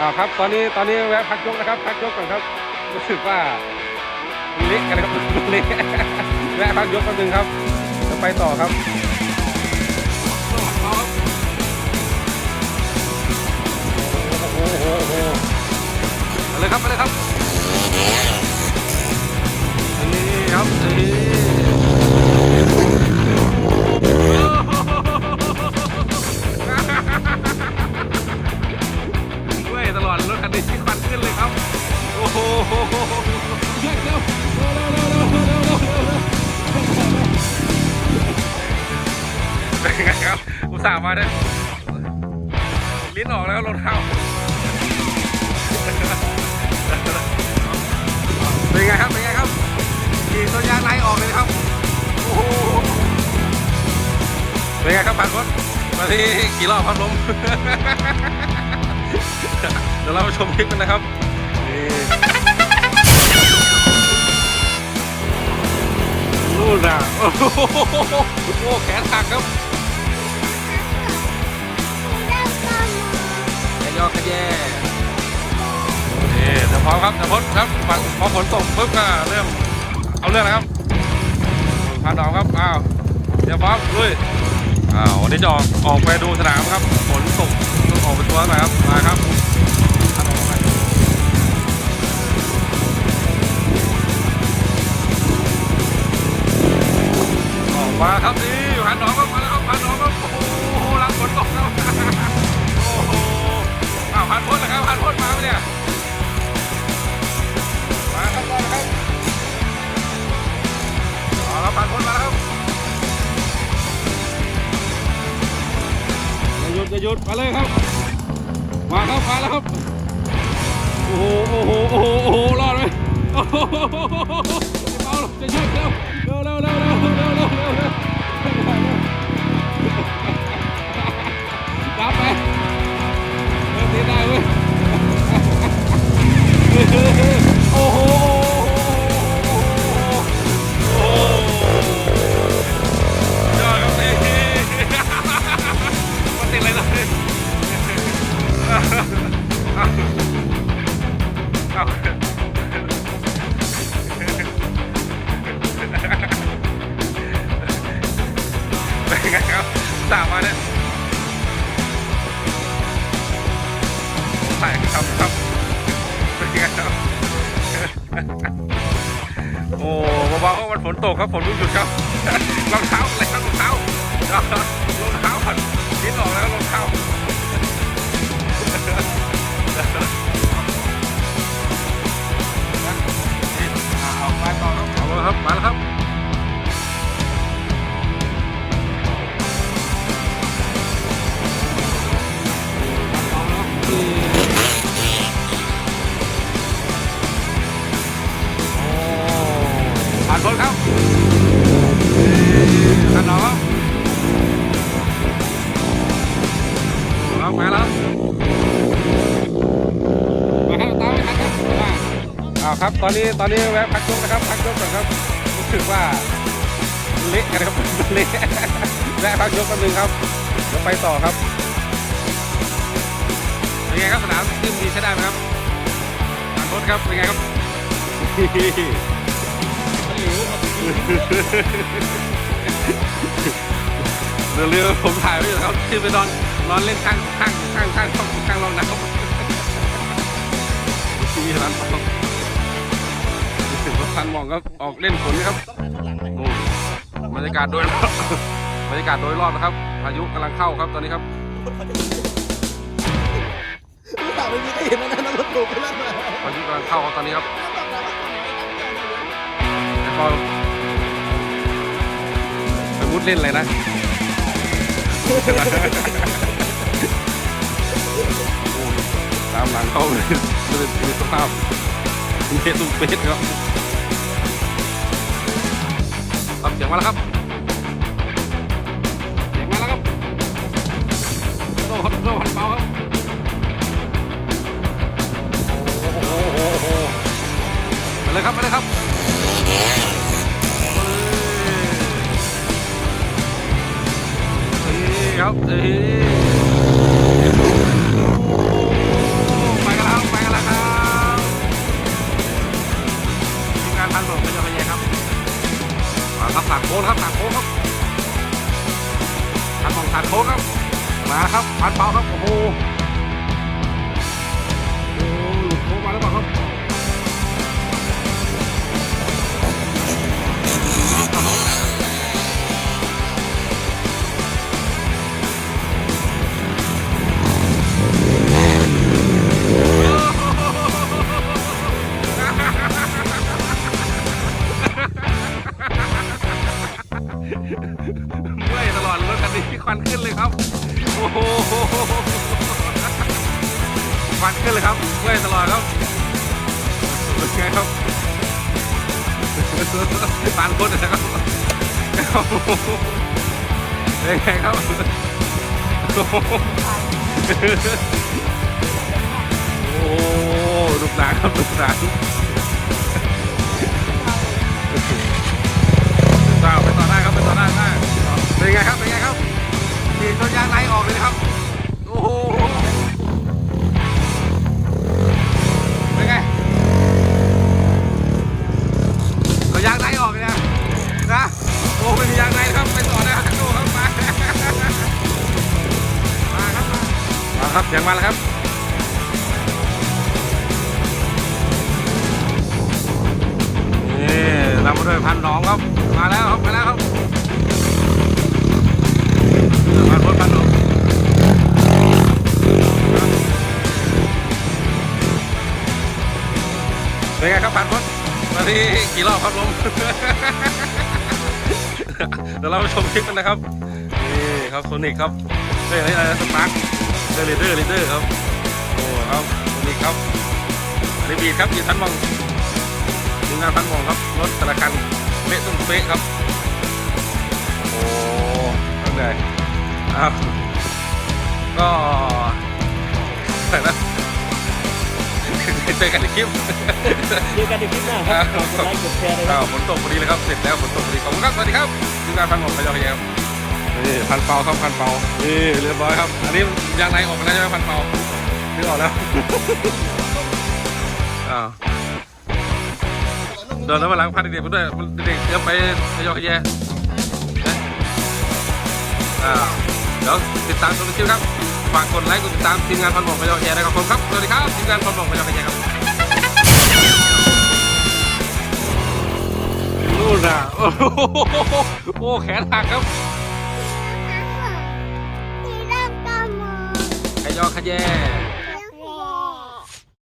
อ่าครับตอนนี้ตอนนี้แวะพักยกนะครับ พักยกก่อนครับรู้สึกว่าเล็กันนะครับเละแวะพักยกแป๊บนึงครับจะไปต่อครับ กันเลชิควันขึ้นเลยครับ โอ้โหเร็วเร็วเร็วเร็วเร็วเร็วเร็วเป็นไงครับอุตส่าห์มาได้ลิ้นออกแล้วรถเข้าเป็นไงครับเป็นไงครับขี่ตัวยางไล่ออกเลยครับโอ้โหเป็นไงครับผ่านรถมาที่กี่รอบครับลม ดี๋ยวเราชมคลิปกันนะครับนู่นน่ะโอ้โหโอ้โหแขนหักครับแขนยอขยแย่นี่เดี๋ยวพร้อมครับเดี๋ยวพ้นครับพอฝนตกปุ๊บก็เริ่มเอาเรื่องนะครับพาดอกครับอ้าวเดี๋ยวพร้อมลุยอ้าววันนี้จะออกออกไปดูสนามครับฝนตกต้องออกไปทัวร์น่อยครับมาครับุดมาเลยครับ มาครับ มาแล้วครับ โอ้โห โอ้โห โอ้โหโอ้โหรอดไหมโอ้โหจะหยุดเร็วเร็วเร็วเร็วเร็ว ใช่ครับครับเป็นไงครับ โอ้เบาๆเพราะมันฝนตกครับฝนรุ่งหยุดครับรองเท้าอะไรครับรองเท้ารองเท้าก่อนลิ้ออกแล้วรองเท้า ครับ ตอนนี้ตอนนี้แวะพักยกนะครับพักยกก่อนครับรู้สึกว่าเละกันครับเละแวะพักยกแป๊บนึงครับเดี๋ยวไปต่อครับเป็นไงครับสนามขึ้นดีใช้ได้ไหมครับผ่านพ้นครับเป็นไงครับเรือเรือผมถ่ายไว้อยู่ครับขึ้นไปนอนนอนเล่นข้างข้างข้างข้างข้างข้างรองน้ำที่ร้านทองถึงรถทันมองก็ออกเล่นฝนครับโอ้บรรยากาศโดยรอบบรรยากาศโดยรอบนะครับพายุกำลังเข้าครับตอนนี้ครับรู้สึกไม่มีใครเห็นนะนั่นรถถูกไปแล้วนะพายุกำลังเข้าครับตอนนี้ครับแล้วก็ไปมุดเล่นอะไรนะตามหลังเข้าเลยดูดูสภาพเละตุ้มเป๊ะครับ สียงมาแล้วครับ เสียงมาแล้วครับโดนโดนเบาครับ โค้ครับ มาครับพันเปาครับโอ้โห เลยครับเมื่อยตลอดครับเป็นไงครับปานพ้นนะครับเป็นไงครับโอ้ลูกหลานครับลูกหลานเจ้าไปต่อได้าครับไปต่อได้ได้เป็นไงครับเป็นไงครับดีดจนยางไหลออกเลยนะครับ โอ้โห มาแล้วครับนี่นำมาด้วยพันหนองครับ มาแล้วครับ มาแล้วครับพันรถพันหนองเป็นไงครับพันพดวันนี้กี่รอบครับลงเดี๋ยวเราไปชมคลิปกันนะครับ นี่ครับโซนิกครับเฮ้ยอะไรสปาร์ อร์ลีเดอร์ลีเดอร์ครับ โอ้ครับโซนิกครับอันนี้บีดครับบีดพันมองทีมงานพันมองครับรถแต่ละคันเป๊ะตุ้มเป๊ะครับ โอ้ตั้งใจอ้าวก็แต่ละเจอกันในคลิปเจอกันในคลิปหน้าครับกดไลค์กดแชร์เลยคอ้ารับวฝนตกพอดีเลยครับ เสร็จแล้วฝนตกพอดีขอบคุณครับ สวัสดีครับทีมงานพันหมอกพยาพยครับ นี่พันเปาครับพันเปานี่เรียบร้อยครับอันนี้ยางในออกมาแล้วใช่ไหมพันเปานึกออกแล้วอ้าวเดินแล้วมาหลังพันเด็กๆไปด้วยมันเด็กๆเตรียมไปพยาพยอ้าวเดี๋ยวติดตามชมคลิปครับฝากกดไลค์กดติดตามทีมงานพันหมอกพยาพยนะครับผมครับสวัสดีครับทีมงานพันหมอกพยาพยครับนู่นน่ะโอ้โหโอ้แขนหักครับ ที่ร่า